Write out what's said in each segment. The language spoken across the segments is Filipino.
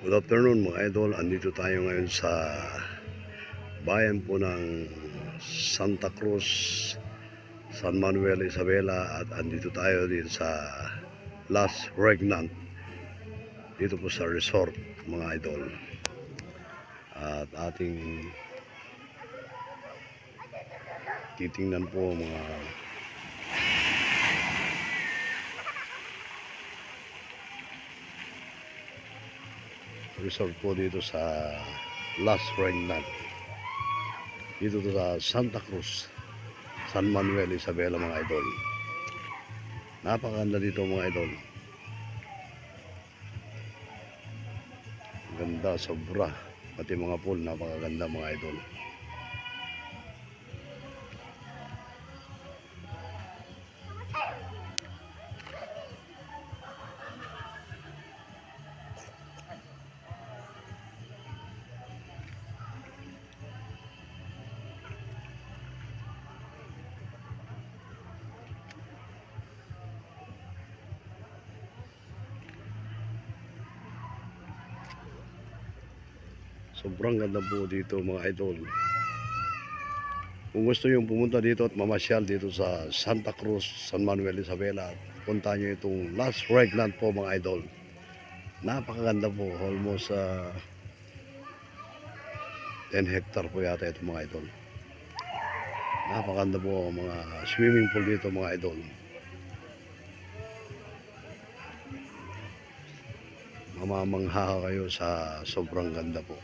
Good afternoon mga idol. Andito tayo ngayon sa bayan po ng Santa Cruz, San Manuel, Isabela at andito tayo din sa Las Regnant. Dito po sa resort mga idol. At ating titingnan po mga resort po dito sa Las Regnant. Dito to sa Santa Cruz, San Manuel, Isabela mga idol. Napakaganda dito mga idol. Ganda, sobra. Pati mga pool, napakaganda mga idol. Sobrang ganda po dito mga idol. Kung gusto yung pumunta dito at mamasyal dito sa Santa Cruz, San Manuel, Isabela, punta nyo itong Las Regnant po mga idol. Napakaganda po, almost uh, 10 hectare po yata ito mga idol. Napakaganda po mga swimming pool dito mga idol. Mamamangha kayo sa sobrang ganda po.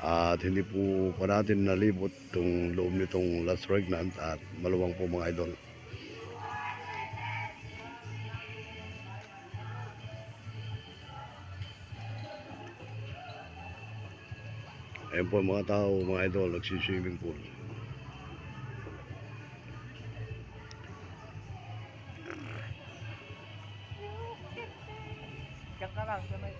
At hindi po pa natin nalibot itong loob nitong Las Regnant at maluwang po mga idol. Ayan po mga tao, mga idol, nagsiswimming pool. Diyan ka lang, sa may.